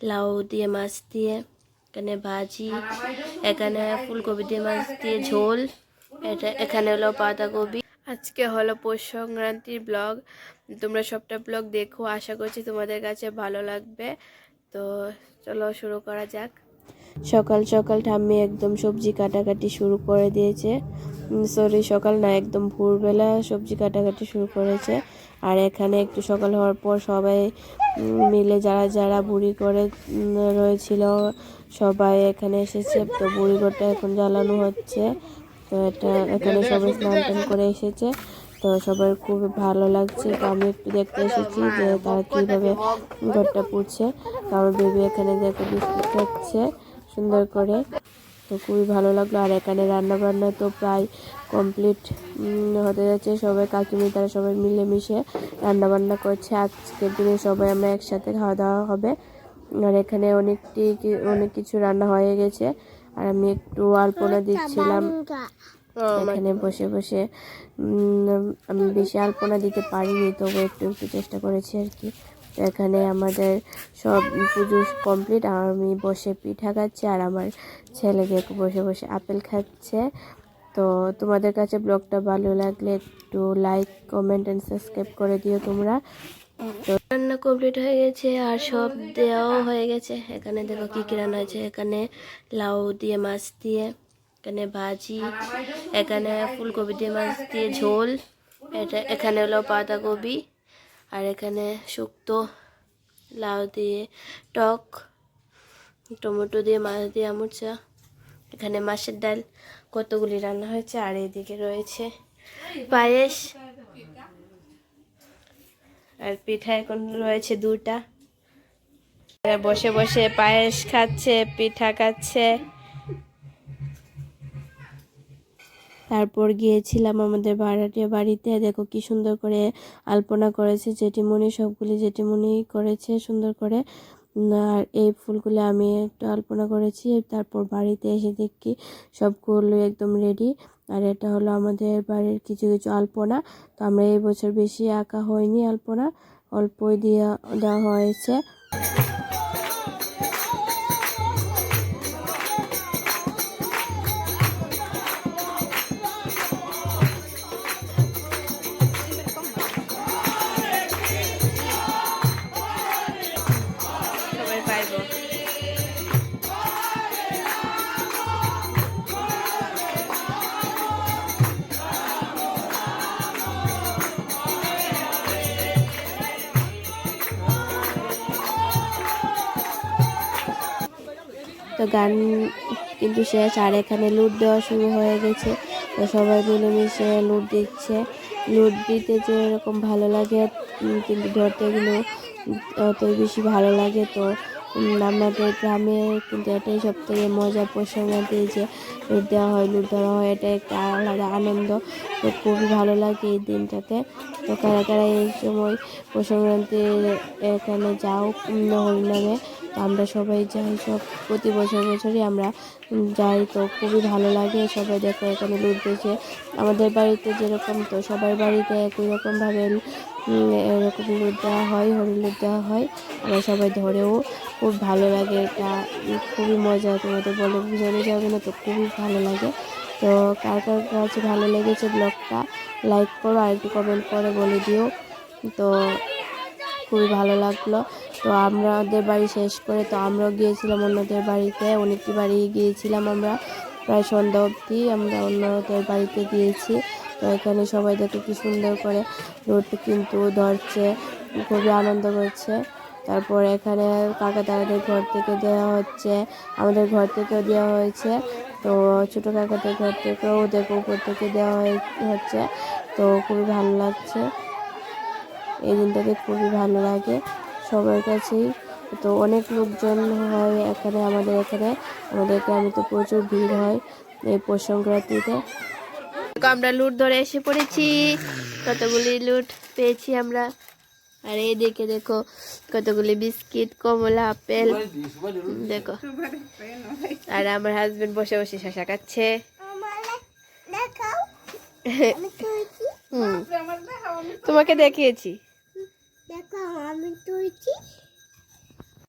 লাউ দিয়ে মাছ দিয়ে, এখানে ভাজি, এখানে ফুলকপি দিয়ে মাছ দিয়ে ঝোল, এটা এখানে হলো পাতাকপি আজকে হলো পৌষ সংক্রান্তির ব্লগ। তোমরা সবটা ব্লগ দেখো, আশা করছি তোমাদের কাছে ভালো লাগবে। তো চলো শুরু করা যাক। সকাল সকাল ঠাম্মি একদম সবজি কাটাকাটি শুরু করে দিয়েছে। সরি সকাল না, একদম ভোরবেলা সবজি কাটাকাটি শুরু করেছে। আর এখানে একটু সকাল হওয়ার পর সবাই মিলে যারা যারা বুড়ি করে রয়েছিল, সবাই এখানে এসেছে। তো বুড়ি ঘরটা এখন জ্বালানো হচ্ছে। তো এটা, এখানে সবাই স্নান টান করে এসেছে। তো সবার খুব ভালো লাগছে। তো আমি একটু দেখতে এসেছি যে তারা কীভাবে ঘরটা পুড়ছে তো আমার বেবি এখানে দেখো বিস্কুট খাচ্ছে। সুন্দর করে। তো খুবই ভালো লাগল। আর এখানে রান্না বান্না তো প্রায় কমপ্লিট হতে যাচ্ছে। সবাই কাকিমি তারা সবাই মিলেমিশে রান্না বান্না করছে। আজকের দিনে সবাই আমরা একসাথে খাওয়া দাওয়া হবে। আর এখানে অনেকটি কি- অনেক কিছু রান্না হয়ে গেছে। আর আমি একটু আলপনা দিচ্ছিলাম। এখানে বসে বসে উম, আমি বেশি আলপনা দিতে পারিনি তবু একটু একটু চেষ্টা করেছি আর কি। এখানে আমাদের সব পুজো কমপ্লিট আর আমি বসে পিঠা খাচ্ছি আর আমার ছেলেকে বসে বসে আপেল খাচ্ছে। তো তোমাদের কাছে ব্লগটা ভালো লাগলে একটু লাইক কমেন্ট অ্যান্ড সাবস্ক্রাইব করে দিও তোমরা। রান্না কমপ্লিট হয়ে গেছে আর সব দেওয়াও হয়ে গেছে। এখানে দেখো কী কী রান্না হয়েছে। এখানে লাউ দিয়ে মাছ দিয়ে, এখানে ভাজি, এখানে ফুলকপি দিয়ে মাছ দিয়ে ঝোল, এটা এখানে হলো পাতাকপি। আর এখানে শুক্তো, লাউ দিয়ে টক, টমেটো দিয়ে, মাছ দিয়ে আমুচা এখানে মাছের ডাল, কতগুলি রান্না হয়েছে, আর এদিকে রয়েছে পায়েস। আর পিঠা এখন রয়েছে দুটা। বসে বসে পায়েস খাচ্ছে, পিঠা খাচ্ছে। তারপর গিয়েছিলাম আমাদের ভাড়াটিয়া বাড়িতে। দেখো কি সুন্দর করে আলপনা করেছে জেঠিমণি, সবগুলি জেঠিমণি করেছে সুন্দর করে। আর এই ফুলগুলো আমি একটু আলপনা করেছি। তারপর বাড়িতে এসে দেখি সবগুলো একদম রেডি আর এটা হলো আমাদের বাড়ির কিছু কিছু আলপনা। তো আমরা এই বছর বেশি আঁকা হয়নি আলপনা, অল্পই দিয়ে দেওয়া হয়েছে। তো গান কিন্তু শেষ। আর এখানে লুট দেওয়া শুরু হয়ে গেছে। তো সবাই মিলেমিশে লুট দিচ্ছে। লুট দিতে যে এরকম ভালো লাগে কিন্তু ধরতে গেলেও অত বেশি ভালো লাগে তো আমাদের গ্রামে কিন্তু এটাই সব থেকে মজা প্রসঙ্গতে যে লুট দেওয়া হয়, লুট ধরা হয় এটা একটা আলাদা আনন্দ। তো খুবই ভালো লাগে এই দিনটাতে। তো কারা কারা এই সময় প্রসঙ্গান্তে এখানে যাও হরিনামে, তো আমরা সবাই যাই। সব প্রতি বছর বছরই আমরা যাই। তো খুবই ভালো লাগে সবাই দেখো এখানে লুট দিয়েছে আমাদের বাড়িতে যেরকম তো সবার বাড়িতে একই রকমভাবে এরকম লুট দেওয়া হয় হরি লুট দেওয়া হয়। আমরা সবাই ধরেও খুব ভালো লাগে। এটা খুবই মজা তোমাদের বলে বোঝানো যাবে না, তো খুবই ভালো লাগে। তো কার কার কাছে ভালো লেগেছে ব্লগটা, লাইক করো আর একটু কমেন্ট করে বলে দিও। তো খুবই ভালো লাগল। তো আমাদের বাড়ি শেষ করে, তো আমরাও গিয়েছিলাম অন্যদের বাড়িতে, অনেকটি বাড়ি গিয়েছিলাম আমরা। প্রায় সন্ধ্যা অবধি আমরা অন্যদের বাড়িতে গিয়েছি। এখানে সবাই দেখো কি সুন্দর করে রোড কিন্তু ধরছে, খুবই আনন্দ করছে। তারপর এখানে কাকা দাদাদের ঘর থেকে দেওয়া হচ্ছে, আমাদের ঘর থেকেও দেওয়া হয়েছে। তো ছোটো কাকাদের ঘর থেকেও দেখো উপর থেকে দেওয়া হচ্ছে। তো খুবই ভালো লাগছে। এই দিনটাকে খুবই ভালো লাগে সবার কাছেই। তো অনেক লোকজন হয় এখানে, আমাদের এখানে। আমাদের গ্রামে তো প্রচুর ভিড় হয় এই পৌষ সংক্রান্তিতে। আমরা লুট ধরে এসে পড়েছি। কতগুলি লুট পেয়েছি আমরা। আর এইদিকে দেখো, কতগুলি বিস্কিট, কমলা, আপেল। দেখো। আর আমার হাজবেন্ড বসে বসে শশা খাচ্ছে। তোমাকে দেখিয়েছি। দেখো, আমি